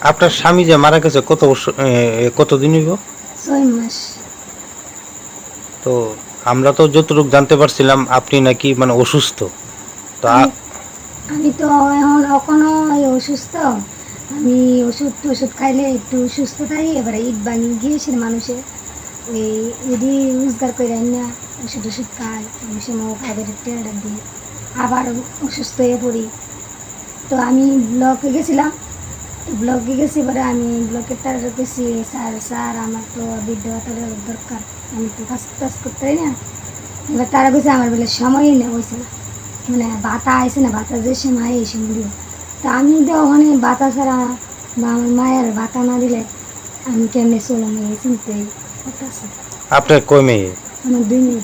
আপনার স্বামী যে মারা গেছে কত বছর এ, কতদিন হইব? ছয় মাস। তো আমরা তো যতটুকু জানতে পারছিলাম আপনি নাকি মানে অসুস্থ। তো আমি- তো এখন এখনও অসুস্থ। আমি ওষুধ টষুধ খাইলে একটু সুস্থ থাকি এবারে ইট ভাঙি গিয়েছিল মানুষে ওই ইডি রোজগার করে না ওষুধ ওষুধ খাই আমি সময় খাবার টেয়ার আবার অসুস্থ হয়ে পড়ি। তো আমি ব্লকে গেছিলাম ব্লকে গেছি এবারে আমি ব্লকের তার গেছি স্যার স্যার আমার তো বৃদ্ধ দরকার। আমি তো কাজ টাজ করতে পারি না। এবার তারা কইছে আমার বলে সময়ই নেই হয়েছে না। মানে বাতা আইসে না বাতা যে সময় এই সময় তা আমি তো ওখানে বাতা ছাড়া বা আমার মায়ের বাতা না দিলে আমি কেমনে চলাম এই চিনতে আছে। আপনার কয় মেয়ে? আমার দুই মেয়ে।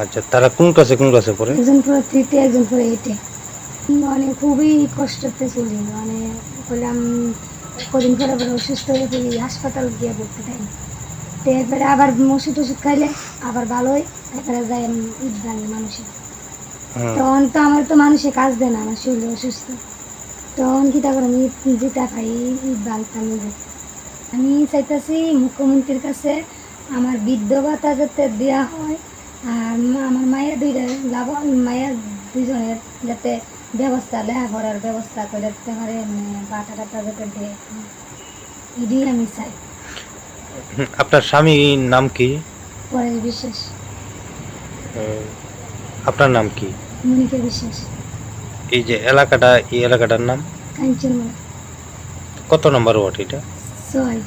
আচ্ছা তারা কোন ক্লাসে কোন ক্লাসে পড়ে? একজন পুরো তৃতীয় একজন পুরো এইটে মানে খুবই কষ্টতে চলি মানে বললাম কদিন পরে পরে অসুস্থ হয়ে পড়ি হাসপাতাল গিয়ে ভর্তি থাকি। তো এরপরে আবার ওষুধ ওষুধ খাইলে আবার ভালোই এরপরে যাই ঈদ ভাঙি মানুষের তখন তো আমার তো মানুষে কাজ দেয় না আমার শরীর অসুস্থ। তখন কি তা করে আমি যেটা খাই ঈদ নিজে আমি চাইতেছি মুখ্যমন্ত্রীর কাছে আমার বৃদ্ধ ভাতা যাতে দেওয়া হয় আর আমার মায়ের দুইটা লাভ মায়ের দুজনের যাতে ব্যবস্থা লেখাপড়ার ব্যবস্থা করে দিতে পারে মানে বাটা টাটা যাতে দেয় এটাই আমি চাই। আপনার স্বামীর নাম কি? পরের বিশ্বাস। আপনার নাম কি? মনিকা বিশ্বাস। এই যে এলাকাটা এই এলাকাটার নাম? কাঞ্চনমালা কত নম্বর ওয়ার্ড এটা? ছয়।